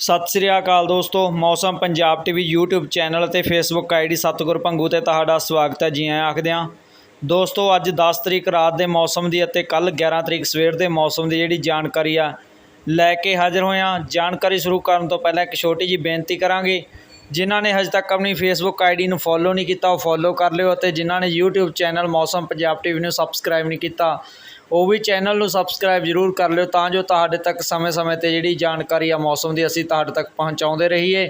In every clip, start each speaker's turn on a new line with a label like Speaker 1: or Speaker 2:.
Speaker 1: ਸਤਿ ਸ੍ਰੀ ਅਕਾਲ ਦੋਸਤੋ, Mausam Punjab TV YouTube channel ਅਤੇ Facebook ਆਈਡੀ ਸਤਗੁਰ ਪੰਗੂ ਤੇ ਤੁਹਾਡਾ ਸਵਾਗਤ ਹੈ ਜੀ ਆਇਆਂ ਆਖਦੇ ਹਾਂ। ਦੋਸਤੋ, ਅੱਜ 10 ਤਰੀਕ ਰਾਤ ਦੇ ਮੌਸਮ ਦੀ ਅਤੇ ਕੱਲ 11 ਤਰੀਕ ਸਵੇਰ ਦੇ ਮੌਸਮ ਦੀ ਜਿਹੜੀ ਜਾਣਕਾਰੀ ਆ, ਲੈ ਕੇ ਹਾਜ਼ਰ ਹੋਏ ਜਾਣਕਾਰੀ ਸ਼ੁਰੂ ਕਰਨ ਤੋਂ ਪਹਿਲਾਂ ਇੱਕ ਛੋਟੀ ਜੀ ਬੇਨਤੀ ਕਰਾਂਗੇ। ਜਿਨ੍ਹਾਂ ਨੇ ਹਜੇ ਤੱਕ ਆਪਣੀ Facebook ਆਈਡੀ ਨੂੰ ਫੋਲੋ ਨਹੀਂ ਕੀਤਾ, ਉਹ ਫੋਲੋ ਕਰ ਲਿਓ ਅਤੇ ਜਿਨ੍ਹਾਂ ਨੇ YouTube ਚੈਨਲ ਮੌਸਮ ਪੰਜਾਬ ਟੀਵੀ ਨੂੰ ਸਬਸਕ੍ਰਾਈਬ ਨਹੀਂ ਕੀਤਾ ਉਹ ਵੀ ਚੈਨਲ ਨੂੰ ਸਬਸਕ੍ਰਾਈਬ ਜ਼ਰੂਰ ਕਰ ਲਿਓ ਤਾਂ ਜੋ ਤੁਹਾਡੇ ਤੱਕ ਸਮੇਂ-ਸਮੇਂ ਤੇ ਜਿਹੜੀ ਜਾਣਕਾਰੀ ਆ ਮੌਸਮ ਦੀ ਅਸੀਂ ਤੁਹਾਡੇ ਤੱਕ ਪਹੁੰਚਾਉਂਦੇ ਰਹੀਏ।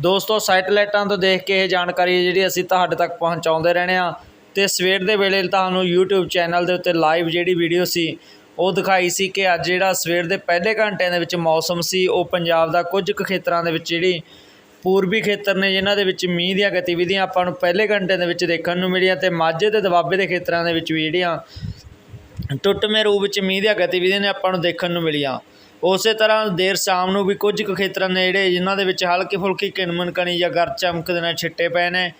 Speaker 1: ਦੋਸਤੋ, ਸੈਟਲਾਈਟਾਂ ਤੋਂ ਦੇਖ ਕੇ ਇਹ ਜਾਣਕਾਰੀ ਜਿਹੜੀ ਅਸੀਂ ਤੁਹਾਡੇ ਤੱਕ ਪਹੁੰਚਾਉਂਦੇ ਰਹਿਣੇ ਆ ਤੇ ਸਵੇਰ ਦੇ ਵੇਲੇ ਤੁਹਾਨੂੰ YouTube ਚੈਨਲ ਦੇ ਉੱਤੇ ਲਾਈਵ ਜਿਹੜੀ ਵੀਡੀਓ ਸੀ, ਉਹ ਦਿਖਾਈ ਸੀ ਕਿ ਅੱਜ ਜਿਹੜਾ ਸਵੇਰ ਦੇ ਪਹਿਲੇ ਘੰਟਿਆਂ ਦੇ ਵਿੱਚ ਮੌਸਮ ਸੀ, ਉਹ ਪੰਜਾਬ ਦਾ ਕੁਝ ਕੁ ਖੇਤਰਾਂ ਦੇ ਵਿੱਚ ਜਿਹੜੀ ਪੂਰਬੀ ਖੇਤਰ ਨੇ, ਜਿਨ੍ਹਾਂ ਦੇ ਵਿੱਚ ਮੀਂਹ ਦੀਆਂ ਗਤੀਵਿਧੀਆਂ ਆਪਾਂ ਨੂੰ ਪਹਿਲੇ ਘੰਟੇ ਦੇ ਵਿੱਚ ਦੇਖਣ ਨੂੰ ਮਿਲੀਆਂ ਤੇ ਮਾਝੇ ਤੇ ਦੁਆਬੇ ਦੇ ਖੇਤਰਾਂ ਦੇ ਵਿੱਚ ਵੀ ਜਿਹੜੀਆਂ ਟੁੱਟਵੇਂ ਰੂਪ ਵਿੱਚ ਮੀਂਹ ਦੀਆਂ ਗਤੀਵਿਧੀਆਂ ਨੇ ਆਪਾਂ ਨੂੰ ਦੇਖਣ ਨੂੰ ਮਿਲੀਆਂ। ਉਸੇ ਤਰ੍ਹਾਂ ਦੇਰ ਸ਼ਾਮ ਨੂੰ ਵੀ ਕੁਝ ਕੁ ਖੇਤਰਾਂ ਨੇ ਜਿਹੜੇ ਜਿਨ੍ਹਾਂ ਦੇ ਵਿੱਚ ਹਲਕੀ ਫੁਲਕੀ ਕਿਣਮਣ ਕਣੀ ਜਾਂ ਗਰ ਚਮਕ ਦੇ ਨਾਲ ਛਿੱਟੇ ਪਏ ਨੇ।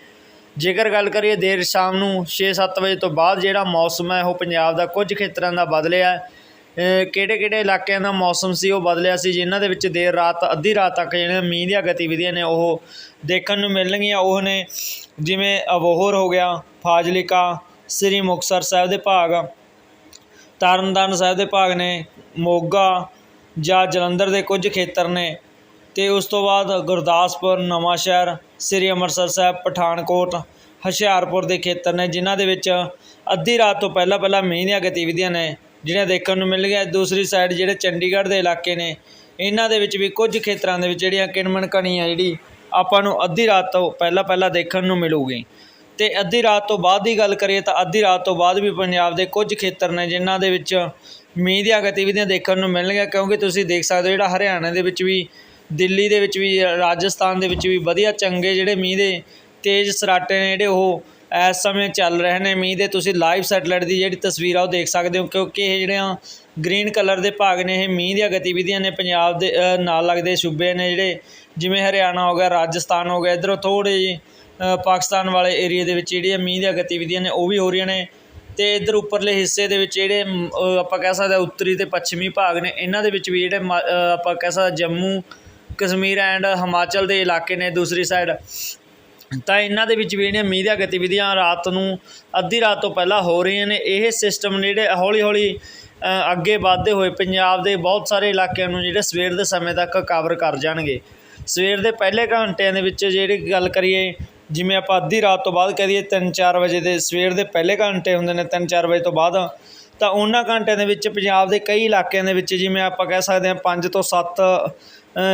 Speaker 1: ਜੇਕਰ ਗੱਲ ਕਰੀਏ ਦੇਰ ਸ਼ਾਮ ਨੂੰ 6-7 ਵਜੇ ਤੋਂ ਬਾਅਦ ਜਿਹੜਾ ਮੌਸਮ ਹੈ, ਉਹ ਪੰਜਾਬ ਦਾ ਕੁਝ ਖੇਤਰਾਂ ਦਾ ਬਦਲਿਆ। ਕਿਹੜੇ ਕਿਹੜੇ ਇਲਾਕਿਆਂ ਦਾ ਮੌਸਮ ਸੀ, ਉਹ ਬਦਲਿਆ ਸੀ, ਜਿਨ੍ਹਾਂ ਦੇ ਵਿੱਚ ਦੇਰ ਰਾਤ, ਅੱਧੀ ਰਾਤ ਤੱਕ ਜਿਹੜੀਆਂ ਮੀਂਹ ਦੀਆਂ ਗਤੀਵਿਧੀਆਂ ਨੇ, ਉਹ ਦੇਖਣ ਨੂੰ ਮਿਲਣਗੀਆਂ। ਉਹ ਨੇ ਜਿਵੇਂ ਅਬੋਹਰ ਹੋ ਗਿਆ, ਫਾਜ਼ਲਿਕਾ, ਸ੍ਰੀ ਮੁਕਤਸਰ ਸਾਹਿਬ ਦੇ ਭਾਗ ਤਰਨਤਾਰਨ ਸਾਹਿਬ ਦੇ ਭਾਗ ਨੇ, ਮੋਗਾ ਜਾਂ ਜਲੰਧਰ ਦੇ ਕੁਝ ਖੇਤਰ ਨੇ ਤੇ ਉਸ ਤੋਂ ਬਾਅਦ ਗੁਰਦਾਸਪੁਰ ਨਵਾਂਸ਼ਹਿਰ ਸ੍ਰੀ ਅੰਮ੍ਰਿਤਸਰ ਸਾਹਿਬ, ਪਠਾਨਕੋਟ, ਹੁਸ਼ਿਆਰਪੁਰ ਦੇ ਖੇਤਰ ਨੇ, ਜਿਨ੍ਹਾਂ ਦੇ ਵਿੱਚ ਅੱਧੀ ਰਾਤ ਤੋਂ ਪਹਿਲਾਂ ਪਹਿਲਾਂ ਮੀਂਹ ਦੀਆਂ ਗਤੀਵਿਧੀਆਂ ਨੇ, ਜਿਹੜੀਆਂ ਦੇਖਣ ਨੂੰ ਮਿਲ ਮਿਲਣਗੀਆਂ ਦੂਸਰੀ ਸਾਈਡ ਜਿਹੜੇ ਚੰਡੀਗੜ੍ਹ ਦੇ ਇਲਾਕੇ ਨੇ, ਇਹਨਾਂ ਦੇ ਵਿੱਚ ਵੀ ਕੁਝ ਖੇਤਰਾਂ ਦੇ ਵਿੱਚ ਜਿਹੜੀਆਂ ਕਿਣਮਣ ਕਣੀ ਆ ਜਿਹੜੀ ਆਪਾਂ ਨੂੰ ਅੱਧੀ ਰਾਤ ਤੋਂ ਪਹਿਲਾਂ ਪਹਿਲਾਂ ਦੇਖਣ ਨੂੰ ਮਿਲੂਗੀ। ਤੇ ਅੱਧੀ ਰਾਤ ਤੋਂ ਬਾਅਦ ਦੀ ਗੱਲ ਕਰੀਏ ਤਾਂ ਅੱਧੀ ਰਾਤ ਤੋਂ ਬਾਅਦ ਵੀ ਪੰਜਾਬ ਦੇ ਕੁਝ ਖੇਤਰ ਨੇ ਜਿਨ੍ਹਾਂ ਦੇ ਵਿੱਚ ਮੀਂਹ ਦੀਆਂ ਗਤੀਵਿਧੀਆਂ ਦੇਖਣ ਨੂੰ ਮਿਲਣਗੀਆਂ ਕਿਉਂਕਿ ਤੁਸੀਂ ਦੇਖ ਸਕਦੇ ਹੋ ਜਿਹੜਾ ਹਰਿਆਣਾ ਦੇ ਵਿੱਚ ਵੀ, ਦਿੱਲੀ ਦੇ ਵਿੱਚ ਵੀ, ਰਾਜਸਥਾਨ ਦੇ ਵਿੱਚ ਵੀ ਵਧੀਆ ਚੰਗੇ ਜਿਹੜੇ ਮੀਂਹ ਦੇ ਤੇਜ਼ ਸਰਾਟੇ ਨੇ ਜਿਹੜੇ ਉਹ ਇਸ ਸਮੇਂ ਚੱਲ ਰਹੇ ਨੇ। ਮੀਂਹ ਦੇ ਤੁਸੀਂ ਲਾਈਵ ਸੈਟਲਾਈਟ ਦੀ ਜਿਹੜੀ ਤਸਵੀਰ ਆ ਉਹ ਦੇਖ ਸਕਦੇ ਹੋ, ਕਿਉਂਕਿ ਇਹ ਜਿਹੜੀਆਂ ਗ੍ਰੀਨ ਕਲਰ ਦੇ ਭਾਗ ਨੇ, ਇਹ ਮੀਂਹ ਦੀਆਂ ਗਤੀਵਿਧੀਆਂ ਨੇ ਪੰਜਾਬ ਦੇ ਨਾਲ ਲੱਗਦੇ ਸੂਬੇ ਨੇ ਜਿਹੜੇ ਜਿਵੇਂ ਹਰਿਆਣਾ ਹੋ ਗਿਆ, ਰਾਜਸਥਾਨ ਹੋ ਗਿਆ, ਇੱਧਰੋਂ ਥੋੜ੍ਹੇ ਜਿਹੇ ਪਾਕਿਸਤਾਨ ਵਾਲੇ ਏਰੀਆ ਦੇ ਵਿੱਚ ਜਿਹੜੀਆਂ ਮੀਂਹ ਦੀਆਂ ਗਤੀਵਿਧੀਆਂ ਨੇ, ਉਹ ਵੀ ਹੋ ਰਹੀਆਂ ਨੇ। ਤੇ ਇੱਧਰ ਉੱਪਰਲੇ ਹਿੱਸੇ ਦੇ ਵਿੱਚ ਜਿਹੜੇ ਆਪਾਂ ਕਹਿ ਸਕਦੇ ਹਾਂ ਉੱਤਰੀ ਤੇ ਪੱਛਮੀ ਭਾਗ ਨੇ, ਇਹਨਾਂ ਦੇ ਵਿੱਚ ਵੀ ਜਿਹੜੇ ਮ- ਆਪਾਂ ਕਹਿ ਸਕਦੇ ਜੰਮੂ, ਕਸ਼ਮੀਰ ਐਂਡ ਹਿਮਾਚਲ ਦੇ ਇਲਾਕੇ ਨੇ ਦੂਸਰੀ ਸਾਈਡ। ਤਾਂ ਇਹਨਾਂ ਦੇ ਵਿੱਚ ਵੀ ਜਿਹੜੀਆਂ ਮੀਂਹ ਦੀਆਂ ਗਤੀਵਿਧੀਆਂ ਰਾਤ ਨੂੰ, ਅੱਧੀ ਰਾਤ ਤੋਂ ਪਹਿਲਾਂ ਹੋ ਰਹੀਆਂ ਨੇ। ਇਹ ਸਿਸਟਮ ਜਿਹੜੇ ਹੌਲੀ ਹੌਲੀ ਅੱਗੇ ਵਧਦੇ ਹੋਏ ਪੰਜਾਬ ਦੇ ਬਹੁਤ ਸਾਰੇ ਇਲਾਕਿਆਂ ਨੂੰ ਜਿਹੜੇ ਸਵੇਰ ਦੇ ਸਮੇਂ ਤੱਕ ਕਵਰ ਕਰ ਜਾਣਗੇ। ਸਵੇਰ ਦੇ ਪਹਿਲੇ ਘੰਟਿਆਂ ਦੇ ਵਿੱਚ ਜਿਹੜੀ ਗੱਲ ਕਰੀਏ ਜਿਵੇਂ ਆਪਾਂ ਅੱਧੀ ਰਾਤ ਤੋਂ ਬਾਅਦ ਕਹਿ ਦਈਏ 3-4 ਵਜੇ ਦੇ ਸਵੇਰ ਦੇ ਪਹਿਲੇ ਘੰਟੇ ਹੁੰਦੇ ਨੇ 3-4 ਵਜੇ ਤੋਂ ਬਾਅਦ, ਤਾਂ ਉਹਨਾਂ ਘੰਟਿਆਂ ਦੇ ਵਿੱਚ ਪੰਜਾਬ ਦੇ ਕਈ ਇਲਾਕਿਆਂ ਦੇ ਵਿੱਚ ਜਿਵੇਂ ਆਪਾਂ ਕਹਿ ਸਕਦੇ ਹਾਂ 5 ਤੋਂ 7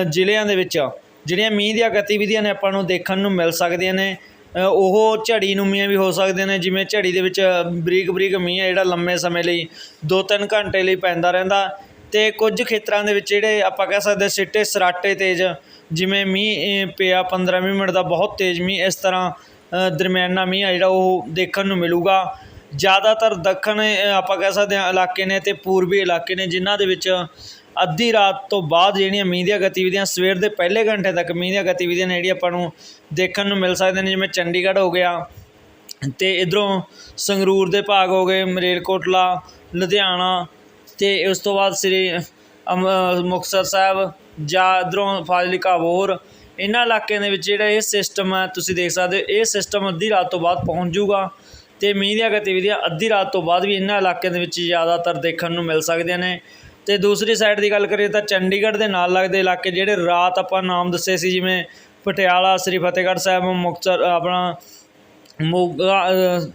Speaker 1: ਜ਼ਿਲ੍ਹਿਆਂ ਦੇ ਵਿੱਚ ਜਿਹੜੀਆਂ ਮੀਂਹ ਦੀਆਂ ਗਤੀਵਿਧੀਆਂ ਨੇ ਆਪਾਂ ਨੂੰ ਦੇਖਣ ਨੂੰ ਮਿਲ ਸਕਦੀਆਂ ਨੇ। ਉਹ ਝੜੀ ਨੂਮੀਆਂ ਵੀ ਹੋ ਸਕਦੇ ਨੇ, ਜਿਵੇਂ ਝੜੀ ਦੇ ਵਿੱਚ ਬਰੀਕ ਬਰੀਕ ਮੀਂਹ ਹੈ ਜਿਹੜਾ ਲੰਮੇ ਸਮੇਂ ਲਈ 2-3 ਘੰਟੇ ਲਈ ਪੈਂਦਾ ਰਹਿੰਦਾ। ਅਤੇ ਕੁਝ ਖੇਤਰਾਂ ਦੇ ਵਿੱਚ ਜਿਹੜੇ ਆਪਾਂ ਕਹਿ ਸਕਦੇ ਸਿੱਟੇ ਸਰਾਟੇ ਤੇਜ਼, ਜਿਵੇਂ ਮੀਂਹ ਪਿਆ 15-20 ਮਿੰਟ ਦਾ ਬਹੁਤ ਤੇਜ਼ ਮੀਂਹ, ਇਸ ਤਰ੍ਹਾਂ ਦਰਮਿਆਨਾ ਮੀਂਹ ਆ ਜਿਹੜਾ ਉਹ ਦੇਖਣ ਨੂੰ ਮਿਲੂਗਾ। ਜ਼ਿਆਦਾਤਰ ਦੱਖਣ ਆਪਾਂ ਕਹਿ ਸਕਦੇ ਹਾਂ ਇਲਾਕੇ ਨੇ ਅਤੇ ਪੂਰਬੀ ਇਲਾਕੇ ਨੇ, ਜਿਨ੍ਹਾਂ ਦੇ ਵਿੱਚ ਅੱਧੀ ਰਾਤ ਤੋਂ ਬਾਅਦ ਜਿਹੜੀਆਂ ਮੀਂਹ ਦੀਆਂ ਗਤੀਵਿਧੀਆਂ, ਸਵੇਰ ਦੇ ਪਹਿਲੇ ਘੰਟੇ ਤੱਕ ਮੀਂਹ ਦੀਆਂ ਗਤੀਵਿਧੀਆਂ ਨੇ ਜਿਹੜੀਆਂ ਆਪਾਂ ਨੂੰ ਦੇਖਣ ਨੂੰ ਮਿਲ ਸਕਦੀਆਂ ਨੇ, ਜਿਵੇਂ ਚੰਡੀਗੜ੍ਹ ਹੋ ਗਿਆ ਅਤੇ ਇਧਰੋਂ ਸੰਗਰੂਰ ਦੇ ਭਾਗ ਹੋ ਗਏ, ਮਰੇਲਕੋਟਲਾ, ਲੁਧਿਆਣਾ ਤੇ ਉਸ ਤੋਂ ਬਾਅਦ ਸ੍ਰੀ, ਅਮ- ਮੁਕਤਸਰ ਸਾਹਿਬ ਜਾਂ ਇਧਰੋਂ ਫਾਜ਼ਿਲਕਾ ਹੋਰ ਇਹਨਾਂ ਇਲਾਕਿਆਂ ਦੇ ਵਿੱਚ ਜਿਹੜਾ ਇਹ ਸਿਸਟਮ ਹੈ, ਤੁਸੀਂ ਦੇਖ ਸਕਦੇ ਹੋ, ਇਹ ਸਿਸਟਮ ਅੱਧੀ ਰਾਤ ਤੋਂ ਬਾਅਦ ਪਹੁੰਚ ਜੂਗਾ ਤੇ ਮੀਂਹ ਦੀਆਂ ਗਤੀਵਿਧੀਆਂ ਅੱਧੀ ਰਾਤ ਤੋਂ ਬਾਅਦ ਵੀ ਇਹਨਾਂ ਇਲਾਕਿਆਂ ਦੇ ਵਿੱਚ ਜ਼ਿਆਦਾਤਰ ਦੇਖਣ ਨੂੰ ਮਿਲ ਸਕਦੀਆਂ ਨੇ। ਤੇ ਦੂਸਰੀ ਸਾਈਡ ਦੀ ਗੱਲ ਕਰੀਏ ਤਾਂ ਚੰਡੀਗੜ੍ਹ ਦੇ ਨਾਲ ਲੱਗਦੇ ਇਲਾਕੇ ਜਿਹੜੇ ਰਾਤ ਆਪਾਂ ਨਾਮ ਦੱਸੇ ਸੀ, ਜਿਵੇਂ ਪਟਿਆਲਾ, ਸ੍ਰੀ ਫਤਿਹਗੜ੍ਹ ਸਾਹਿਬ, ਮੁਕਤਸਰ, ਆਪਣਾ ਮੋਗਾ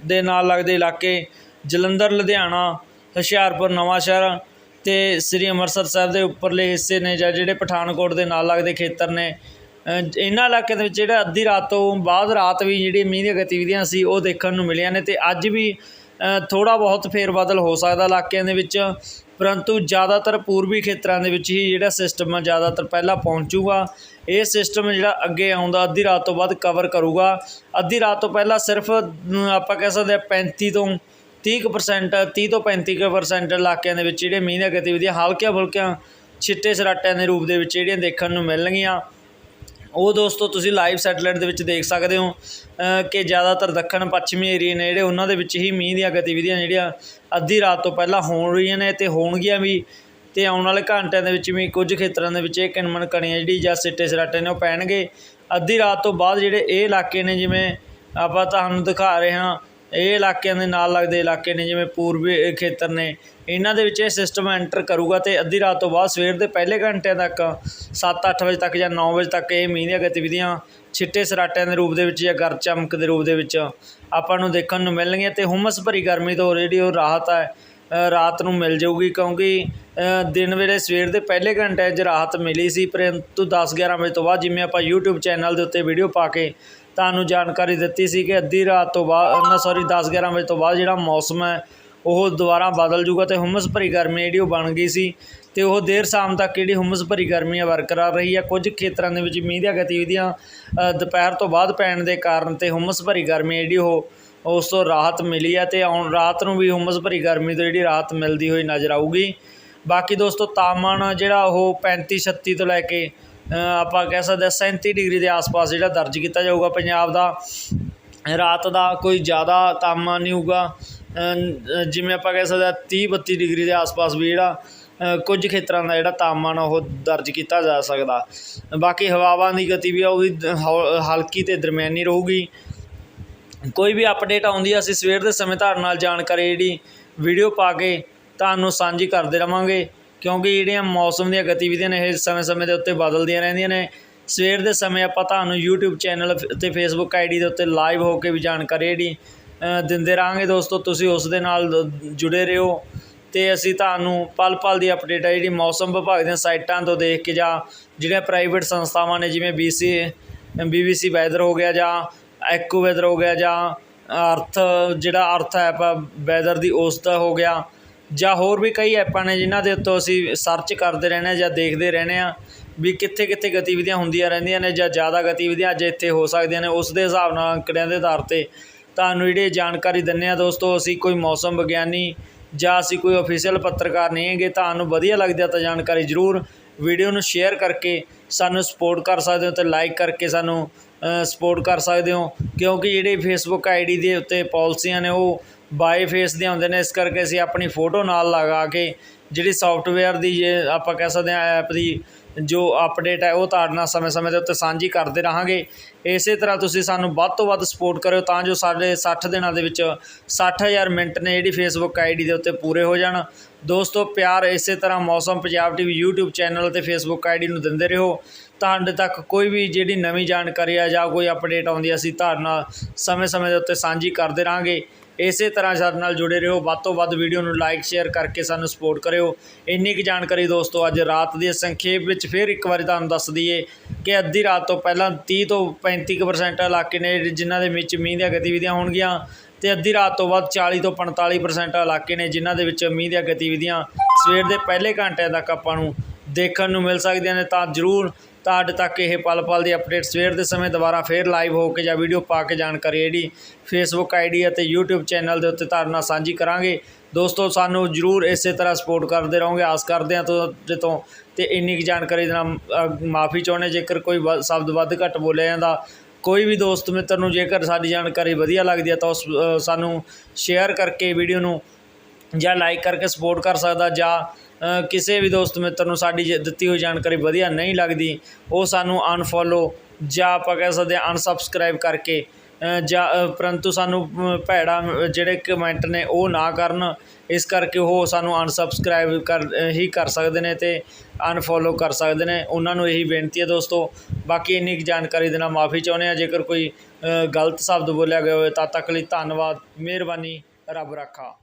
Speaker 1: ਦੇ ਨਾਲ ਲੱਗਦੇ ਇਲਾਕੇ, ਜਲੰਧਰ, ਲੁਧਿਆਣਾ ਹੁਸ਼ਿਆਰਪੁਰ ਨਵਾਂਸ਼ਹਿਰ ਤੇ ਸ੍ਰੀ ਅੰਮ੍ਰਿਤਸਰ ਸਾਹਿਬ ਦੇ ਉੱਪਰਲੇ ਹਿੱਸੇ ਨੇ ਜਾਂ ਜਿਹੜੇ ਪਠਾਨਕੋਟ ਦੇ ਨਾਲ ਲੱਗਦੇ ਖੇਤਰ ਨੇ ਇਹਨਾਂ ਇਲਾਕਿਆਂ ਦੇ ਵਿੱਚ ਜਿਹੜਾ ਅੱਧੀ ਰਾਤ ਤੋਂ ਬਾਅਦ ਰਾਤ ਵੀ ਜਿਹੜੀ ਮੀਂਹ ਦੀਆਂ ਗਤੀਵਿਧੀਆਂ ਸੀ, ਉਹ ਦੇਖਣ ਨੂੰ ਮਿਲੀਆਂ ਨੇ ਤੇ ਅੱਜ ਵੀ ਥੋੜਾ ਬਹੁਤ ਫੇਰ ਬਦਲ ਹੋ ਸਕਦਾ ਇਲਾਕਿਆਂ ਦੇ ਵਿੱਚ, ਪਰੰਤੂ ਜ਼ਿਆਦਾਤਰ ਪੂਰਬੀ ਖੇਤਰਾਂ ਦੇ ਵਿੱਚ ਹੀ ਜਿਹੜਾ ਸਿਸਟਮ ਆ ਜ਼ਿਆਦਾਤਰ ਪਹਿਲਾਂ ਪਹੁੰਚੂਗਾ। ਇਹ ਸਿਸਟਮ ਜਿਹੜਾ ਅੱਗੇ ਆਉਂਦਾ, ਅੱਧੀ ਰਾਤ ਤੋਂ ਬਾਅਦ ਕਵਰ ਕਰੂਗਾ। ਅੱਧੀ ਰਾਤ ਤੋਂ ਪਹਿਲਾਂ ਸਿਰਫ ਆਪਾਂ ਕਹਿ ਸਕਦੇ ਹਾਂ 35 ਤੋਂ 30% 30 ਤੋਂ 35% ਇਲਾਕਿਆਂ ਦੇ ਵਿੱਚ ਜਿਹੜੇ ਮੀਂਹ ਦੀਆਂ ਗਤੀਵਿਧੀਆਂ ਹਲਕੀਆਂ ਫੁਲਕੀਆਂ ਛਿੱਟੇ ਸਰਾਟਿਆਂ ਦੇ ਰੂਪ ਦੇ ਵਿੱਚ ਜਿਹੜੀਆਂ ਦੇਖਣ ਨੂੰ ਮਿਲਣਗੀਆਂ। ਉਹ ਦੋਸਤੋ, ਤੁਸੀਂ ਲਾਈਵ ਸੈਟਲਾਈਟ ਦੇ ਵਿੱਚ ਦੇਖ ਸਕਦੇ ਹੋ ਕਿ ਜ਼ਿਆਦਾਤਰ ਦੱਖਣ ਪੱਛਮੀ ਏਰੀਏ ਨੇ ਜਿਹੜੇ ਉਹਨਾਂ ਦੇ ਵਿੱਚ ਹੀ ਮੀਂਹ ਦੀਆਂ ਗਤੀਵਿਧੀਆਂ ਜਿਹੜੀਆਂ ਅੱਧੀ ਰਾਤ ਤੋਂ ਪਹਿਲਾਂ ਹੋਣ ਰਹੀਆਂ ਨੇ ਤੇ ਹੋਣਗੀਆਂ ਵੀ ਤੇ ਆਉਣ ਵਾਲੇ ਘੰਟਿਆਂ ਦੇ ਵਿੱਚ ਵੀ ਕੁਝ ਖੇਤਰਾਂ ਦੇ ਵਿੱਚ ਇਹ ਕਿਣਮਣ ਕਣੀਆਂ ਜਿਹੜੀ ਜਾਂ ਸਿੱਟੇ ਸਰਾਟੇ ਨੇ ਉਹ ਪੈਣਗੇ। ਅੱਧੀ ਰਾਤ ਤੋਂ ਬਾਅਦ ਜਿਹੜੇ ਇਹ ਇਲਾਕੇ ਨੇ ਜਿਵੇਂ ਆਪਾਂ ਤੁਹਾਨੂੰ ਦਿਖਾ ਰਹੇ ਹਾਂ ਇਹ ਇਲਾਕਿਆਂ ਦੇ ਨਾਲ ਲੱਗਦੇ ਇਲਾਕੇ ਨੇ, ਜਿਵੇਂ ਪੂਰਬੀ ਖੇਤਰ ਨੇ। ਇਹਨਾਂ ਦੇ ਵਿੱਚ ਇਹ ਸਿਸਟਮ ਐਂਟਰ ਕਰੂਗਾ ਤੇ ਅੱਧੀ ਰਾਤ ਤੋਂ ਬਾਅਦ ਸਵੇਰ ਦੇ ਪਹਿਲੇ ਘੰਟਿਆਂ ਤੱਕ 7-8 ਵਜੇ ਤੱਕ ਜਾਂ 9 ਵਜੇ ਤੱਕ ਇਹ ਮੀਂਹ ਦੀਆਂ ਗਤੀਵਿਧੀਆਂ ਛਿੱਟੇ ਸਰਾਟਿਆਂ ਦੇ ਰੂਪ ਦੇ ਵਿੱਚ ਜਾਂ ਗਰ ਚਮਕ ਦੇ ਰੂਪ ਦੇ ਵਿੱਚ ਆਪਾਂ ਨੂੰ ਦੇਖਣ ਨੂੰ ਮਿਲਣਗੀਆਂ ਤੇ ਹੁਮਸ ਭਰੀ ਗਰਮੀ ਤੋਂ ਜਿਹੜੀ ਉਹ ਰਾਹਤ ਹੈ ਰਾਤ ਨੂੰ ਮਿਲ ਜਾਊਗੀ ਕਿਉਂਕਿ ਦਿਨ ਵੇਲੇ ਸਵੇਰ ਦੇ ਪਹਿਲੇ ਘੰਟੇ 'ਚ ਰਾਹਤ ਮਿਲੀ ਸੀ, ਪਰੰਤੂ 10-11 ਵਜੇ ਤੋਂ ਬਾਅਦ ਜਿਵੇਂ ਆਪਾਂ YouTube ਚੈਨਲ ਦੇ ਉੱਤੇ ਵੀਡੀਓ ਪਾ ਕੇ ਤੁਹਾਨੂੰ ਜਾਣਕਾਰੀ ਦਿੱਤੀ ਸੀ ਕਿ ਅੱਧੀ ਰਾਤ ਤੋਂ ਬਾਅਦ ਨਾ ਸੌਰੀ 10-11 ਵਜੇ ਤੋਂ ਬਾਅਦ ਜਿਹੜਾ ਮੌਸਮ ਹੈ, ਉਹ ਦੁਬਾਰਾ ਬਦਲ ਜੂਗਾ ਤੇ ਹੁਮਸ ਭਰੀ ਗਰਮੀ ਜਿਹੜੀ ਉਹ ਬਣ ਗਈ ਸੀ ਤੇ ਉਹ ਦੇਰ ਸ਼ਾਮ ਤੱਕ ਜਿਹੜੀ ਹੁਮਸ ਭਰੀ ਗਰਮੀ ਆ ਬਰਕਰਾਰ ਰਹੀ ਹੈ। ਕੁਝ ਖੇਤਰਾਂ ਦੇ ਵਿੱਚ ਮੀਂਹ ਦੀਆਂ ਗਤੀਵਿਧੀਆਂ ਦੁਪਹਿਰ ਤੋਂ ਬਾਅਦ ਪੈਣ ਦੇ ਕਾਰਨ ਤੇ ਹੁਮਸ ਭਰੀ ਗਰਮੀ ਜਿਹੜੀ ਉਹ, ਉਸ ਤੋਂ ਰਾਹਤ ਮਿਲੀ ਹੈ ਤੇ ਆਉਣ ਰਾਤ ਨੂੰ ਵੀ ਹੁਮਸ ਭਰੀ ਗਰਮੀ ਤੋਂ ਜਿਹੜੀ ਰਾਹਤ ਮਿਲਦੀ ਹੋਈ ਨਜ਼ਰ ਆਊਗੀ। ਬਾਕੀ ਦੋਸਤੋ, ਤਾਪਮਾਨ ਜਿਹੜਾ ਉਹ 35 36 ਤੋਂ ਲੈ ਕੇ ਆਪਾਂ ਕਹਿ ਸਕਦੇ ਹਾਂ 37 ਡਿਗਰੀ ਦੇ ਆਸ-ਪਾਸ ਜਿਹੜਾ ਦਰਜ ਕੀਤਾ ਜਾਊਗਾ ਪੰਜਾਬ ਦਾ, ਰਾਤ ਦਾ ਕੋਈ ਜ਼ਿਆਦਾ ਤਾਪਮਾਨ ਨਹੀਂ ਹੋਊਗਾ। ਜਿਵੇਂ ਆਪਾਂ ਕਹਿ ਸਕਦੇ ਹਾਂ 30 32 ਡਿਗਰੀ ਦੇ ਆਸ-ਪਾਸ ਵੀ ਜਿਹੜਾ ਕੁਝ ਖੇਤਰਾਂ ਦਾ ਜਿਹੜਾ ਤਾਪਮਾਨ ਉਹ ਦਰਜ ਕੀਤਾ ਜਾ ਸਕਦਾ। ਬਾਕੀ ਹਵਾਵਾਂ ਦੀ ਗਤੀ ਵੀ ਆ, ਉਹ ਵੀ ਹੌ- ਹਲਕੀ ਤੇ ਦਰਮਿਆਨੀ ਰਹੂਗੀ। ਕੋਈ ਵੀ ਅਪਡੇਟ ਆਉਂਦੀ ਆ, ਅਸੀਂ ਸਵੇਰ ਦੇ ਸਮੇਂ ਤੁਹਾਡੇ ਨਾਲ ਜਾਣਕਾਰੀ ਜਿਹੜੀ ਵੀਡੀਓ ਪਾ ਕੇ ਤੁਹਾਨੂੰ ਸਾਂਝੀ ਕਰਦੇ ਰਵਾਂਗੇ। ਕਿਉਂਕਿ ਜਿਹੜੀਆਂ ਮੌਸਮ ਦੀਆਂ ਗਤੀਵਿਧੀਆਂ ਨੇ, ਇਹ ਸਮੇਂ-ਸਮੇਂ ਦੇ ਉੱਤੇ ਬਦਲਦੀਆਂ ਰਹਿੰਦੀਆਂ ਨੇ। ਸਵੇਰ ਦੇ ਸਮੇਂ ਆਪਾਂ ਤੁਹਾਨੂੰ YouTube ਚੈਨਲ ਤੇ Facebook ਆਈਡੀ ਦੇ ਉੱਤੇ ਲਾਈਵ ਹੋ ਕੇ ਵੀ ਜਾਣਕਾਰੀ ਜਿਹੜੀ ਦਿੰਦੇ ਰਹਾਂਗੇ ਦੋਸਤੋ। ਤੁਸੀਂ ਉਸ ਦੇ ਨਾਲ ਦ- ਜੁੜੇ ਰਹੋ ਤੇ ਅਸੀਂ ਤੁਹਾਨੂੰ ਪਲ ਪਲ ਦੀ ਅਪਡੇਟ ਹੈ ਜਿਹੜੀ ਮੌਸਮ ਵਿਭਾਗ ਦੀਆਂ ਸਾਈਟਾਂ ਤੋਂ ਦੇਖ ਕੇ ਜਾਂ ਜਿਹੜੀਆਂ ਪ੍ਰਾਈਵੇਟ ਸੰਸਥਾਵਾਂ ਨੇ, ਜਿਵੇਂ BC BBC ਵੈਦਰ ਹੋ ਗਿਆ ਜਾਂ ਐਕੋ ਵੈਦਰ ਹੋ ਗਿਆ ਜਾਂ ਅਰਥ, ਜਿਹੜਾ ਅਰਥ ਐਪ ਆ ਵੈਦਰ ਦੀ ਉਸ ਦਾ ਹੋ ਗਿਆ ਜਾਂ ਹੋਰ ਵੀ ਕਈ ਐਪਾਂ ਨੇ ਜਿਨ੍ਹਾਂ ਦੇ ਉੱਤੋਂ ਅਸੀਂ ਸਰਚ ਕਰਦੇ ਰਹਿੰਦੇ ਹਾਂ ਜਾਂ ਦੇਖਦੇ ਰਹਿੰਦੇ ਹਾਂ ਵੀ ਕਿੱਥੇ ਕਿੱਥੇ ਗਤੀਵਿਧੀਆਂ ਹੁੰਦੀਆਂ ਰਹਿੰਦੀਆਂ ਨੇ ਜਾਂ ਜ਼ਿਆਦਾ ਗਤੀਵਿਧੀਆਂ ਅੱਜ ਇੱਥੇ ਹੋ ਸਕਦੀਆਂ ਨੇ, ਉਸ ਦੇ ਹਿਸਾਬ ਨਾਲ ਅੰਕੜਿਆਂ ਦੇ ਆਧਾਰ ਤੇ ਤੁਹਾਨੂੰ ਜਿਹੜੇ ਜਾਣਕਾਰੀ ਦਿੰਦੇ ਆ ਦੋਸਤੋ, ਅਸੀਂ ਕੋਈ ਮੌਸਮ ਵਿਗਿਆਨੀ ਜਾਂ ਅਸੀਂ ਕੋਈ ਅਫੀਸ਼ੀਅਲ ਪੱਤਰਕਾਰ ਨਹੀਂ ਹੈਗੇ, ਤੁਹਾਨੂੰ ਵਧੀਆ ਲੱਗਦਾ ਤਾਂ ਜਾਣਕਾਰੀ ਜ਼ਰੂਰ ਵੀਡੀਓ ਨੂੰ ਸ਼ੇਅਰ ਕਰਕੇ ਸਾਨੂੰ ਸਪੋਰਟ ਕਰ ਸਕਦੇ ਹੋ ਤੇ ਲਾਈਕ ਕਰਕੇ ਸਾਨੂੰ ਸਪੋਰਟ ਕਰ ਸਕਦੇ ਹੋ ਕਿਉਂਕਿ ਜਿਹੜੀ ਫੇਸਬੁੱਕ ਆਈਡੀ ਦੇ ਉੱਤੇ ਪਾਲਿਸੀਆਂ ਨੇ ਉਹ ਬਾਏ ਫੇਸ ਦੇ ਹੁੰਦੇ ਨੇ, ਇਸ ਕਰਕੇ ਅਸੀਂ ਆਪਣੀ ਫੋਟੋ ਨਾਲ ਲਗਾ ਕੇ ਜਿਹੜੀ ਸੌਫਟਵੇਅਰ ਦੀ ਜੇ ਆਪਾਂ ਕਹਿ ਸਕਦੇ ਹਾਂ ਐਪ ਦੀ ਜੋ ਅਪਡੇਟ ਹੈ, ਉਹ ਤੁਹਾਡੇ ਨਾਲ ਸਮੇਂ-ਸਮੇਂ ਦੇ ਉੱਤੇ ਸਾਂਝੀ ਕਰਦੇ ਰਹਾਂਗੇ। ਇਸੇ ਤਰ੍ਹਾਂ ਤੁਸੀਂ ਸਾਨੂੰ ਵੱਧ ਤੋਂ ਵੱਧ ਸਪੋਰਟ ਕਰਿਓ ਤਾਂ ਜੋ ਸਾਡੇ 60 ਦਿਨਾਂ ਦੇ ਵਿੱਚ 60000 ਮਿੰਟ ਨੇ ਜਿਹੜੀ ਫੇਸਬੁੱਕ ਆਈਡੀ ਦੇ ਉੱਤੇ ਪੂਰੇ ਹੋ ਜਾਣ। ਦੋਸਤੋ, ਪਿਆਰ ਇਸੇ ਤਰ੍ਹਾਂ Mausam, Punjab TV YouTube channel ਤੇ ਫੇਸਬੁੱਕ ਆਈਡੀ ਨੂੰ ਦਿੰਦੇ ਰਹੋ। ਤੁਹਾਡੇ ਤੱਕ ਕੋਈ ਵੀ ਜਿਹੜੀ ਨਵੀਂ ਜਾਣਕਾਰੀ ਆ ਜਾਂ ਕੋਈ ਅਪਡੇਟ ਆਉਂਦੀ ਅਸੀਂ ਤੁਹਾਡੇ ਨਾਲ ਸਮੇਂ-ਸਮੇਂ ਦੇ ਉੱਤੇ ਸਾਂਝੀ ਕਰਦੇ ਰਹਾਂਗੇ। ਇਸੇ ਤਰ੍ਹਾਂ ਸਾਡੇ ਨਾਲ ਜੁੜੇ ਰਹੋ। ਵੱਧ ਤੋਂ ਵੱਧ ਵੀਡੀਓ ਨੂੰ ਲਾਈਕ ਸ਼ੇਅਰ ਕਰਕੇ ਸਾਨੂੰ ਸਪੋਰਟ ਕਰਿਓ। ਇੰਨੀ ਕੁ ਜਾਣਕਾਰੀ ਦੋਸਤੋ, ਅੱਜ ਰਾਤ ਦੀ ਸੰਖੇਪ ਵਿੱਚ ਫਿਰ ਇੱਕ ਵਾਰੀ ਤੁਹਾਨੂੰ ਦੱਸ ਦਈਏ ਕਿ ਅੱਧੀ ਰਾਤ ਤੋਂ ਪਹਿਲਾਂ 30 ਤੋਂ 35% ਇਲਾਕੇ ਨੇ ਜਿਨ੍ਹਾਂ ਦੇ ਵਿੱਚ ਮੀਂਹ ਦੀਆਂ ਗਤੀਵਿਧੀਆਂ ਹੋਣਗੀਆਂ ਤੇ ਅੱਧੀ ਰਾਤ ਤੋਂ ਬਾਅਦ 40 ਤੋਂ 45% ਇਲਾਕੇ ਨੇ ਜਿਨ੍ਹਾਂ ਦੇ ਵਿੱਚ ਮੀਂਹ ਦੀਆਂ ਗਤੀਵਿਧੀਆਂ ਸਵੇਰ ਦੇ ਪਹਿਲੇ ਘੰਟਿਆਂ ਤੱਕ ਆਪਾਂ ਨੂੰ ਦੇਖਣ ਨੂੰ ਮਿਲ ਸਕਦੀਆਂ ਨੇ। ਤਾਂ ਜ਼ਰੂਰ ਤੁਹਾਡੇ ਤੱਕ ਇਹ ਪਲ ਪਲ ਦੀ ਅਪਡੇਟ ਸਵੇਰ ਦੇ ਸਮੇਂ ਦੁਬਾਰਾ ਫੇਰ ਲਾਈਵ ਹੋ ਕੇ ਜਾਂ ਵੀਡੀਓ ਪਾ ਕੇ ਜਾਣਕਾਰੀ ਜਿਹੜੀ ਫੇਸਬੁੱਕ ਆਈਡੀ ਅਤੇ YouTube ਚੈਨਲ ਦੇ ਉੱਤੇ ਤੁਹਾਡੇ ਨਾਲ ਸਾਂਝੀ ਕਰਾਂਗੇ। ਦੋਸਤੋ, ਸਾਨੂੰ ਜਰੂਰ ਇਸੇ ਤਰ੍ਹਾਂ ਸਪੋਰਟ ਕਰਦੇ ਰਹੋਗੇ। ਆਸ ਕਰਦੇ ਹਾਂ ਤੁਹਾਡੇ ਤੋਂ ਤੇ ਇੰਨੀ ਕੁ ਜਾਣਕਾਰੀ ਦੇ ਨਾਲ ਮਾਫੀ ਚਾਹੁੰਦੇ ਜੇਕਰ ਕੋਈ ਵ- ਸ਼ਬਦ ਵੱਧ ਘੱਟ ਬੋਲਿਆ ਜਾਂਦਾ, ਕੋਈ ਵੀ ਦੋਸਤ ਮਿੱਤਰ ਨੂੰ ਜੇਕਰ ਸਾਡੀ ਜਾਣਕਾਰੀ ਵਧੀਆ ਲੱਗਦੀ ਹੈ, ਤਾਂ ਉਸ ਸਾਨੂੰ ਸ਼ੇਅਰ ਕਰਕੇ ਵੀਡੀਓ ਨੂੰ ਜਾਂ ਲਾਈਕ ਕਰਕੇ ਸਪੋਰਟ ਕਰ ਸਕਦਾ ਜਾਂ ਕਿਸੇ ਵੀ ਦੋਸਤ ਮਿੱਤਰ ਨੂੰ ਸਾਡੀ ਜੇ, ਦਿੱਤੀ ਹੋਈ ਜਾਣਕਾਰੀ ਵਧੀਆ ਨਹੀਂ ਲੱਗਦੀ, ਉਹ ਸਾਨੂੰ ਅਨਫੋਲੋ ਜਾਂ ਆਪਾਂ ਕਹਿ ਸਕਦੇ ਹਾਂ ਅਨਸਬਸਕ੍ਰਾਈਬ ਕਰਕੇ ਜਾਂ ਪਰੰਤੂ ਸਾਨੂੰ ਭੈੜਾ ਜਿਹੜੇ ਕਮੈਂਟ ਨੇ ਉਹ ਨਾ ਕਰਨ, ਇਸ ਕਰਕੇ ਉਹ ਸਾਨੂੰ ਅਨਸਬਸਕ੍ਰਾਈਬ ਕਰ ਹੀ ਕਰ ਸਕਦੇ ਨੇ ਤੇ ਅਨਫੋਲੋ ਕਰ ਸਕਦੇ ਨੇ। ਉਹਨਾਂ ਨੂੰ ਇਹੀ ਬੇਨਤੀ ਹੈ ਦੋਸਤੋ, ਬਾਕੀ ਇੰਨੀ ਕੁ ਜਾਣਕਾਰੀ ਦੇ ਨਾਲ ਮਾਫੀ ਚਾਹੁੰਦੇ ਆ ਜੇਕਰ ਕੋਈ ਗਲਤ ਸ਼ਬਦ ਬੋਲਿਆ ਗਿਆ ਹੋਵੇ ਤਾਂ ਤੱਕ ਲਈ ਧੰਨਵਾਦ, ਮਿਹਰਬਾਨੀ, ਰੱਬ ਰਾਖਾ।